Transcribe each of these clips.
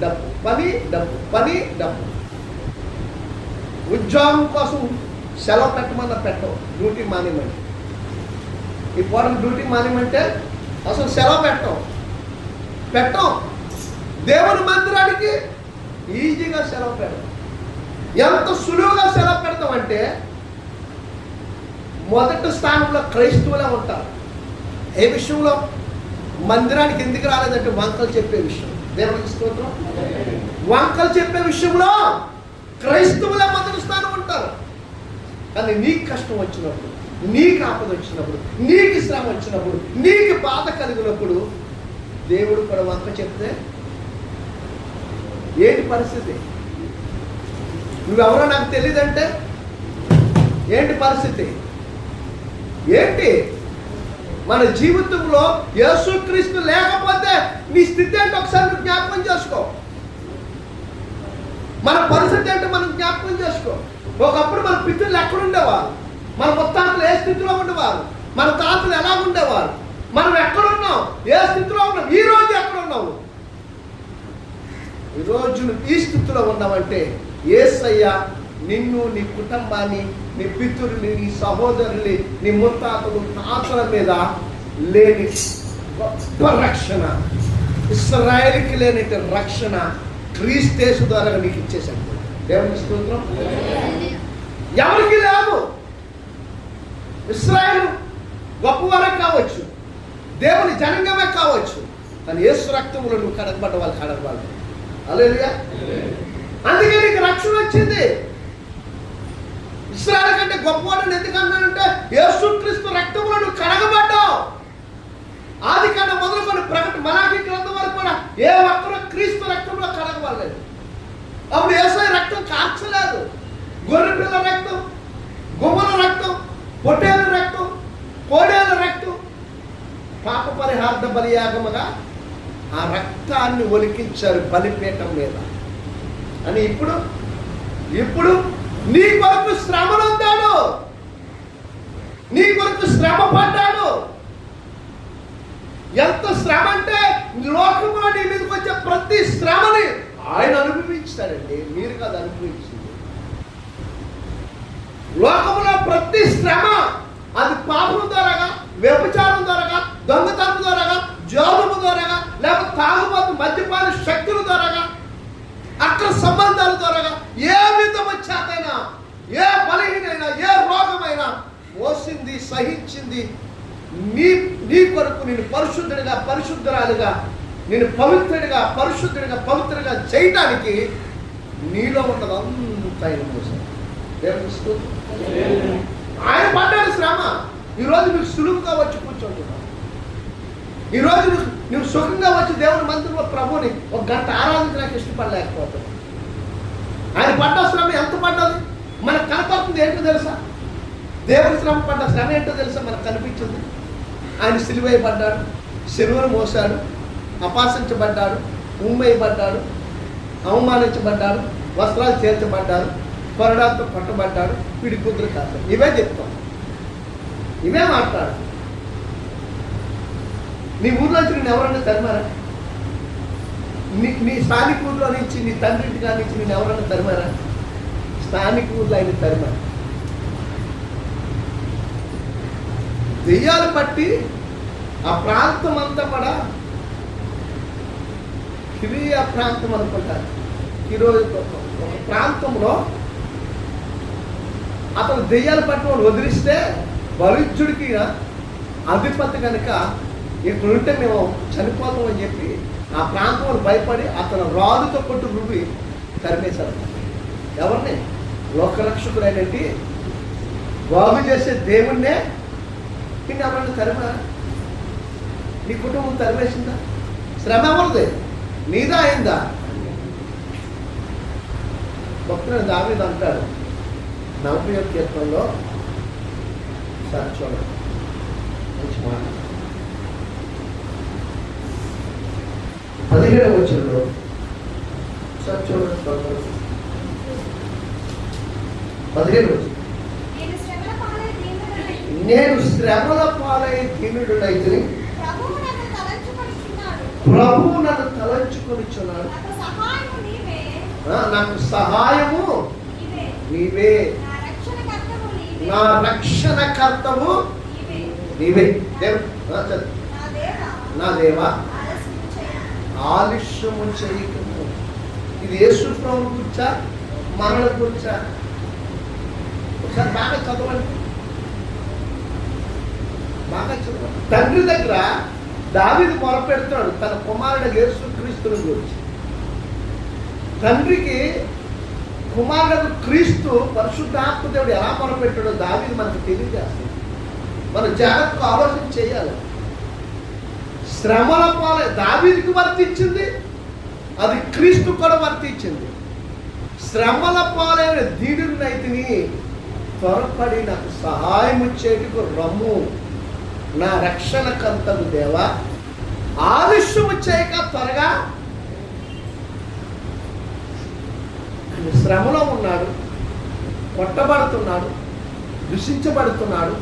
డబ్బు పని డబ్బు పని డబ్బు ఉద్యోగం కోసం సెలవు పెట్టమన్నా పెట్టవు డ్యూటీ మానేమంటే ఈ పూటకు డ్యూటీ మానేమంటే అసలు సెలవు పెట్టం పెట్టం దేవుని మందిరానికి ఈజీగా సెలవు పెడతాం ఎంత సులువుగా సెలవు పెడతాం అంటే మొదటి స్థానంలో క్రైస్తవులే ఉంటారు ఏ విషయంలో మందిరానికి ఎందుకు రాలేదంటే వంకలు చెప్పే విషయం దేవునికి స్తోత్రం. వంకలు చెప్పే విషయంలో క్రైస్తవుల మొదటి స్థానం ఉంటారు కానీ నీకు కష్టం వచ్చినప్పుడు నీకు ఆపద వచ్చినప్పుడు నీకు శ్రమ వచ్చినప్పుడు నీకు బాధ కలిగినప్పుడు దేవుడు కూడా వంక చెప్తే ఏంటి పరిస్థితి? నువ్వెవరో నాకు తెలియదంటే ఏంటి పరిస్థితి? ఏంటి? మన జీవితంలో యేసుక్రీస్తు లేకపోతే నీ స్థితి అంటే ఒకసారి జ్ఞాపకం చేసుకో. మన పరిస్థితి అంటే మనం జ్ఞాపకం చేసుకో. ఒకప్పుడు మన పితృలు ఎక్కడుండేవారు? మన ముత్తాతలు ఏ స్థితిలో ఉండేవారు? మన తాతలు ఎలా ఉండేవారు? మనం ఎక్కడున్నాం? ఏ స్థితిలో ఉన్నాం? ఈ రోజు ఎక్కడ ఉన్నావు ఈ రోజు ఈ స్థితిలో ఉన్నామంటే ఏసయ్య నిన్ను నీ కుటుంబాన్ని నీ పితృని నీ సహోదరుని నీ ముత్తాతలు తాతల మీద లేని గొప్ప రక్షణ. ఇస్రాయల్కి లేని రక్షణ క్రీస్తేసు ద్వారా నీకు ఇచ్చేసాడు దేవుని స్తోత్రం. ఎవరికి లేదు. ఇస్రాయల్ గొప్పవారం కావచ్చు. దేవుని జనంగమే కావచ్చు. కానీ ఏసు రక్తములో నువ్వు కడగబడ్డ వాళ్ళు కడగబడ్డ అలేదుగా అందుకే నీకు రక్షణ వచ్చింది. ఇస్రాయల్ కంటే గొప్పవాడని ఎందుకన్నానంటే యేసుక్రీస్తు రక్తంలో నువ్వు కడగబడ్డావు. ఆది కన్నా మొదలుకొని ప్రకటన మలాకి గ్రంథం వరకు కూడా ఏ ఒక్కరూ క్రీస్తు రక్తంలో కడగబడలేదు. అప్పుడు ఏసై రక్తం కాల్చలేదు. గొర్రె పిల్ల రక్తం గుమ్మల రక్తం పొట్టేల రక్తం కోడేల రక్తం. పాప పరిహార్థ బలియాగముగా ఆ రక్తాన్ని ఒలికించారు బలిపీఠం మీద. అని ఇప్పుడు ఇప్పుడు నీ కొరకు శ్రమను నీ కొరకు శ్రమ పడ్డాడు ఎంత శ్రమ అంటే లోకంలో నీ మీదకి వచ్చే ప్రతి శ్రమని ఆయన అనుభవించాడండి. మీరు కాదు అనుభవించింది. లోకంలో ప్రతి శ్రమ అది పాపం ద్వారాగా వ్యభిచారం ద్వారాగా దొంగతనం ద్వారాగా జోదము ద్వారాగా లేకపోతే తాగుబోతు మద్యపాన శక్తుల ద్వారాగా అక్కడ సంబంధాల ద్వారాగా ఏ విధం వచ్చా ఏ బలహీనైనా ఏ రోగమైనా మోసింది సహించింది. నీ నీ కొరకు నేను పరిశుద్ధుడిగా పరిశుద్ధురాలుగా నేను పవిత్రుడిగా పరిశుద్ధుడిగా పవిత్రుడిగా చేయటానికి నీలో ఉన్నది ఆయన మోసం ఆయన పడ్డాడు శ్రమ. ఈరోజు నువ్వు సులువుగా వచ్చి కూర్చోంటున్నావు ఈరోజు నువ్వు నువ్వు సుఖంగా వచ్చి దేవుని మందిరంలో ప్రభుని ఒక గంట ఆరాధించడానికి ఇష్టపడలేకపోతున్నావు. ఆయన పడ్డ శ్రమ ఎంత పడ్డది? మనకు కనపడుతుంది ఏంటో తెలుసా? దేవుని శ్రమ పడ్డ శ్రమ ఏంటో తెలుసా? మనకు కనిపించింది. ఆయన సిలువేయబడ్డాడు శరువును మోసాడు అపాసించబడ్డాడు ఉమ్మేయబడ్డాడు అవమానించబడ్డాడు వస్త్రాలు చేర్చబడ్డాడు కొరడాలతో పట్టబడ్డాడు పిడి కూతురు కాదు. ఇవే చెప్తాం. ఇవే మాట్లాడు. నీ ఊర్లోంచి నేను ఎవరన్నా తరిమారా? నీ నీ స్థానిక ఊర్లో నుంచి నీ తండ్రి ఇంటి నుంచి నేను ఎవరన్నా తరిమారా? స్థానిక ఊర్లో ఆయన తరిమారా. దెయ్యాలు పట్టి ఆ ప్రాంతం అంతా కూడా కిరియా ప్రాంతం అనుకుంటారు. ఈరోజు ఒక ప్రాంతంలో అతను దెయ్యాలు పట్టిన వదిలిస్తే బలిజ్జుడికి అధిపతి కనుక ఇక్కడ ఉంటే మేము చనిపోతామని చెప్పి ఆ ప్రాంతంలో భయపడి అతను రాజుతో కొట్టు రుబ్బి తరిమేశారు. ఎవరిని? లోకరక్షకుడైనట్టి బాగు చేసే దేవుణ్ణే నిన్ను ఎవరన్నా తరిమారా? నీ కుటుంబం తరిమేసిందా? శ్రమ ఎవరిది? నీదా అయిందా? భక్తుడు దావీదు అంటాడు నలభై కీర్తనలో సార్ చూడండి మంచి మాట. పదిహేడవ వచ్చినలో సార్ చూడండి పదిహేడు వచ్చి నేను శ్రమల పాలై దీనుడనై, నేను శ్రమల పాలై దీనుడునైతే ప్రభువు నన్ను తలంచుకొనుచున్నాడు. ప్రభువు నన్ను తలంచుకొనిచున్నాడు నాకు సహాయము నీవే. నా. నా రక్షణకర్తవు నీవే. నా దేవా, ఆలస్యము. ఆలస్యము చేయకము. ఇది యేసు ప్రభు గుర్చా? మనల గుర్చా? ఒకసారి బాగా చదవండి. బాగా చదవండి తండ్రి దగ్గర దావిది మొరపెడుతున్నాడు తన కుమారుడు యేసు క్రీస్తుని గురించి. తండ్రికి కుమారుడు క్రీస్తు పరిశుద్ధాత్మ దేవుడు ఎలా మొరపెట్టాడో దావిది మనకు తెలియజేస్తుంది. మనం జాగ్రత్తగా ఆలోచన చేయాలి. శ్రమల పాల దావీదికి వర్తించింది అది క్రీస్తు కూడా వర్తించింది. శ్రమల పాలైన దీనునైతిని త్వరపడి నాకు సహాయం చేటుకు రమ్ము. నా రక్షణ కంతము దేవా ఆలస్యము చేయక త్వరగా శ్రమలో ఉన్నాడు కొట్టబడుతున్నాడు దూషించబడుతున్నాడు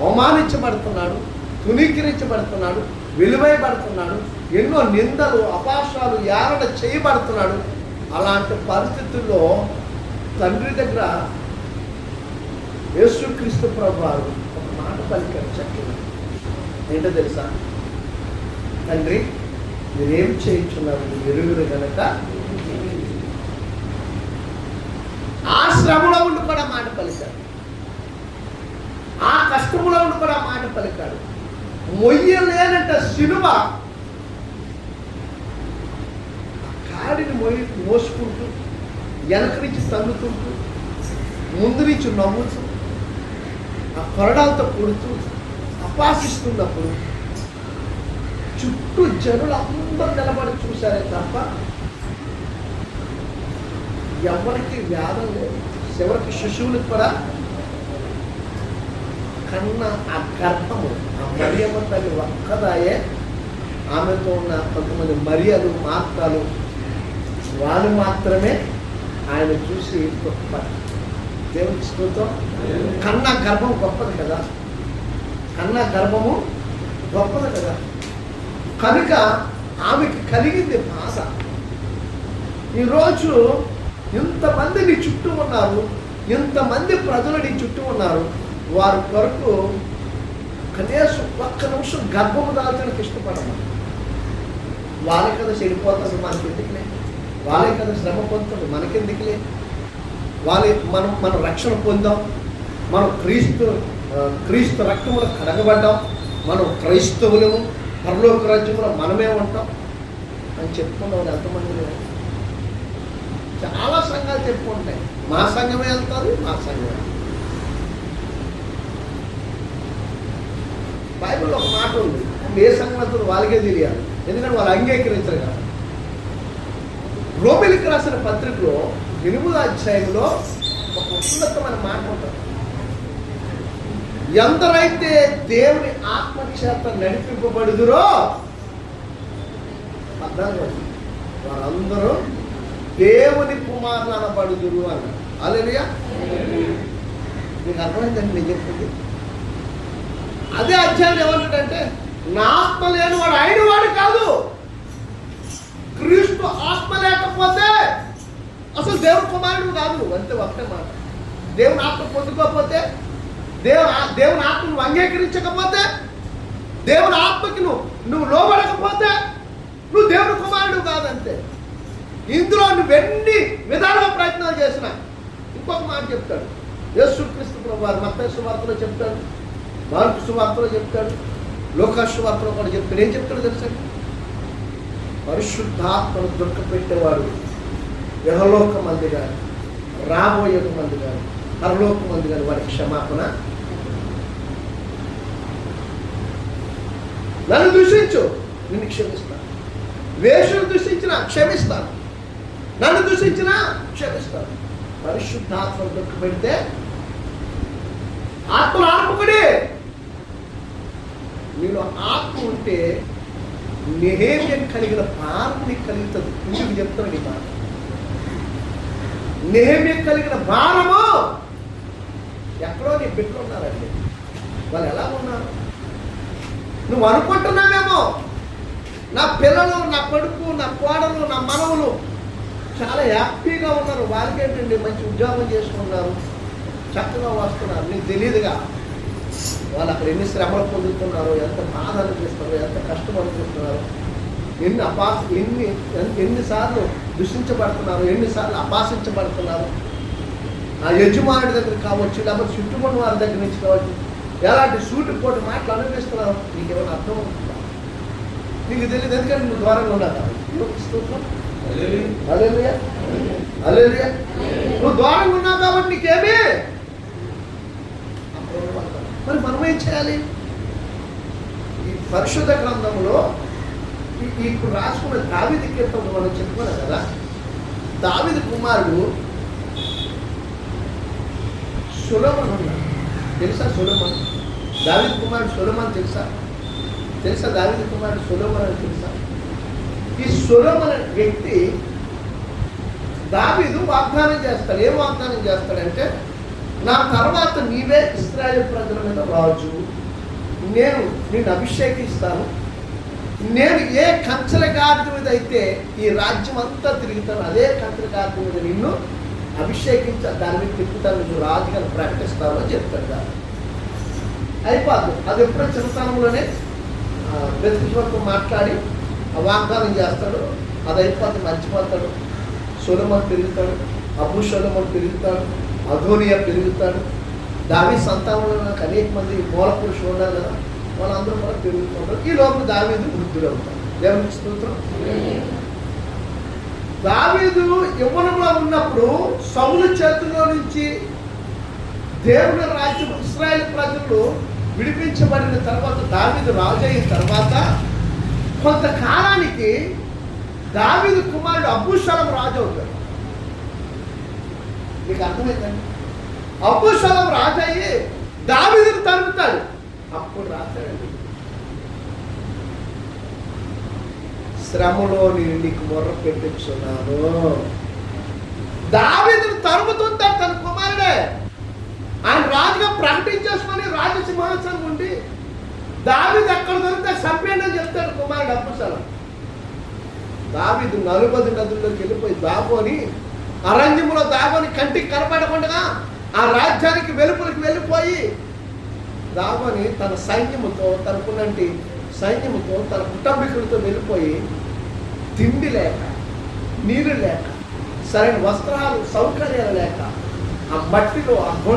అవమానించబడుతున్నాడు తునీకరించబడుతున్నాడు విలువైబడుతున్నాడు ఎన్నో నిందలు అపాశాలు ఏరడ చేయబడుతున్నాడు. అలాంటి పరిస్థితుల్లో తండ్రి దగ్గర యేసుక్రీస్తు ప్రభు ఒక మాట పలికారు చక్కగా. ఏంటో తెలుసా? తండ్రి మీరేం చేయించున్నారు? ఎరుగురు కనుక ఆ శ్రమలో ఉండి కూడా మాట పలికాడు. ఆ కష్టంలో ఉండి కూడా మాట పలికాడు. మొయ్యలేనంట సిలువ కాడిని మొయ్యి మోసుకుంటూ వెనక నుంచి తల్లుతుంటూ ముందు నుంచి నవ్వుతూ ఆ కొరడాలతో కొడుతూ అపాసిస్తున్నప్పుడు చుట్టూ జనులు అందరూ నిలబడి చూశారే తప్ప ఎవరికి వ్యాధం లేదు. చివరికి శిశువులకు కూడా కన్న ఆ గర్భము ఆ మరియమ్మ తల్లి ఒక్కదాయే. ఆమెతో ఉన్న కొంతమంది మరియలు మార్తాలు వాళ్ళు మాత్రమే ఆయన చూసి గొప్ప దేవుని స్తోత్రం. కన్న గర్భం గొప్పది కదా. కన్న గర్భము గొప్పది కదా. కనుక ఆమెకి కలిగింది బాధ ఈరోజు ఇంతమంది నీ చుట్టూ ఉన్నారు ఇంతమంది ప్రజలు నీ చుట్టూ ఉన్నారు. వారి కొరకు కనీసం ఒక్క నిమిషం గర్భము దాల్చడానికి ఇష్టపడము. వాళ్ళే కదా చెడిపోతారు మనకి ఎందుకులే వాళ్ళే కదా శ్రమ పొందుతుంది మనకెందుకులే? వాళ్ళే మనం మనం రక్షణ పొందాం. మనం క్రీస్తు క్రీస్తు రక్తములు కడగబడ్డాం. మనం క్రైస్తవులము పరలోక రాజ్యంలో మనమే ఉంటాం అని చెప్పుకున్నాం ఎంతమంది చాలా సంఘాలు చెప్పుకుంటాయి మా సంఘమే వెళ్తారు మా సంఘమే బైబిల్లో ఒక మాట ఉంది. ఏ సంఘం వెళ్తారు వాళ్ళకే తెలియాలి. ఎందుకంటే వాళ్ళు అంగీకరించరు కదా. రోమిలికి రాసిన పత్రికలో ఎనిమిదో అధ్యాయంలో ఒక ఉన్నతమైన మాట ఉంటుంది. ఎందరైతే దేవుని ఆత్మచేత నడిపింపబడుదురో అర్థం కాదు వారందరూ దేవుని కుమారుల పడుదురు అని. అలెలుయా మీకు అర్థమైందండి నేను చెప్పింది? అదే అధ్యాయం ఏమంటాడంటే నా ఆత్మ లేని వాడు ఆయన వాడు కాదు. క్రీస్తు ఆత్మ లేకపోతే అసలు దేవుని కుమారుడు కాదు. అంతే ఒకటే మాట. దేవుని ఆత్మ పొందుకోకపోతే దేవు ఆ- దేవుని ఆత్మ నువ్వు అంగీకరించకపోతే దేవుని ఆత్మకి నువ్వు నువ్వు లోబడకపోతే నువ్వు దేవుని కుమారుడు కాదంతే. ఇందులో నువ్వెన్ని విధాలుగా ప్రయత్నాలు చేసినా ఇంకొక మాట చెప్తాడు. యేసుక్రీస్తు ప్రభు వారు మత్తయి సువార్తలో చెప్తాడు మార్పు సువార్తలో చెప్తాడు లోకా వార్తలో కూడా చెప్తాడు. ఏం చెప్తాడు తెలుసండి పరిశుద్ధాత్మను దుఃఖపెట్టేవాడు యహలోక మంది గారు రాబోయే మంది గారు పరలోకం ఉంది గారు వారికి క్షమాపణ. నన్ను దూషించు నిన్ను క్షమిస్తాను వేషను దూషించిన క్షమిస్తాను. నన్ను దూషించిన క్షమిస్తాను. పరిశుద్ధాత్మ దుఃఖపెడితే ఆత్మలు ఆత్మకుడే నీలో ఆత్మ ఉంటే నిహేమ్యం కలిగిన భారం కలుగుతుంది. ఇంటికి చెప్తాను నీ మాట? నిహేమ్యం కలిగిన భారము ఎక్కడో నీ బిడ్డలు ఉన్నారండి వాళ్ళు ఎలా ఉన్నారు? నువ్వు అనుకుంటున్నావేమో? నా పిల్లలు నా కొడుకు నా కోడలు నా మనవులు చాలా హ్యాపీగా ఉన్నారు. వాళ్ళకి ఏంటండి మంచి ఉద్యోగం చేసుకున్నారు చక్కగా వస్తున్నారు. నీకు తెలియదుగా వాళ్ళు అక్కడ ఎన్ని శ్రమలు పొందుతున్నారో? ఎంత బాధ అనిపిస్తున్నారో? ఎంత కష్టం ఎన్ని అపాస ఎన్ని ఎన్నిసార్లు దూషించబడుతున్నారు? ఎన్నిసార్లు అపాసించబడుతున్నారు ఆ యజమానుడి దగ్గర కావచ్చు లేకపోతే చుట్టుపక్కల వారి దగ్గర నుంచి కావచ్చు ఎలాంటి సూటిపోటు మాటలు అనిపిస్తున్నారు నీకు ఏమైనా అర్థం అవుతుందా? నీకు తెలియదు ఎందుకంటే నువ్వు దూరంగా ఉన్నా కాబట్టి. స్తోత్రం? హల్లెలూయా. హల్లెలూయా. నువ్వు దూరంగా ఉన్నావు కాబట్టి నీకేమీ? మరి మనం ఏం చేయాలి? ఈ పరిశుద్ధ గ్రంథంలో ఇప్పుడు రాసుకున్న దావిది కీర్తన మనం చెప్పుకున్నాం కదా దావిది కుమారుడు సులోమన్ ఉన్నాడు తెలుసా సులభన్ దావిద్ కుమారుడు సులభన్ తెలుసా? తెలుసా దావిద్ కుమారుడు సులోమన్ అని తెలుసా? ఈ సులోమన్ వ్యక్తి దావీదు వాగ్దానం చేస్తాడు. ఏం వాగ్దానం చేస్తాడంటే నా తర్వాత నీవే ఇస్రాయల్ ప్రజల మీద రాజు. నేను నిన్ను అభిషేకిస్తాను. నేను ఏ కంచెల మీద అయితే ఈ రాజ్యం అంతా తిరుగుతాను అదే కంచెల గాడి మీద నిన్ను అభిషేకించ దాని మీద తిప్పుతాను నువ్వు రాజుగా ప్రకటిస్తావు అని చెప్తాడు అయిపోద్దు. అది ఎప్పుడో చిన్నతనంలోనే ప్రతిపక్షంతో మాట్లాడి ఆ వాగ్దానం చేస్తాడు. అది అయిపోతే మర్చిపోతాడు. సొలమన్ పెరుగుతాడు అబు సొలమన్ పెరుగుతాడు అధోనియా పెరుగుతాడు. దావి సంతానంలో నాకు అనేక మంది మూల పురుషులు ఉన్నారు కదా వాళ్ళందరూ కూడా పెరుగుతుంటారు. ఈ లోపల దావీదు వృద్ధులు అవుతారు. దేవునికి స్తోత్రం. దావీదు యవ్వనంలో ఉన్నప్పుడు సౌలు చేతుల్లో నుంచి దేవుని రాజ్యం ఇస్రాయల్ ప్రజలు విడిపించబడిన తర్వాత దావీదు రాజు అయిన తర్వాత కొంతకాలానికి దావీదు కుమారుడు అబ్బుశలం రాజు అవుతాడు. మీకు అర్థమైందండి? అబ్బుశలం రాజు అయ్యి దావీదుని తరుపుతాడు అప్పుడు రాశాడండి శ్రమలో నేను నీకు మొర్ర పెట్టించున్నాను. దావీదును తరుముతుంటాడు తన కుమారుడే. ఆయన రాజుగా ప్రకటించేసుకొని రాజసింహాసనం ఉండి దావిది ఎక్కడ దొరికితే చంపేయండి అని చెప్తాడు కుమారుడు అబ్బుసలం దావిది నలుపది నదుల్లోకి వెళ్ళిపోయి దాగోని అరణ్యంలో దాబోని కంటికి కనపడకుండా ఆ రాజ్యానికి వెలుపులకు వెళ్ళిపోయి దాబోని తన సైన్యముతో తనకున్నటి సైన్యముతో తన కుటుంబీకులతో వెళ్ళిపోయి తిండి లేక నీరు లేక సరైన వస్త్రాలు సౌకర్యాలు లేక ఆ మట్టిలో ఆ గుంట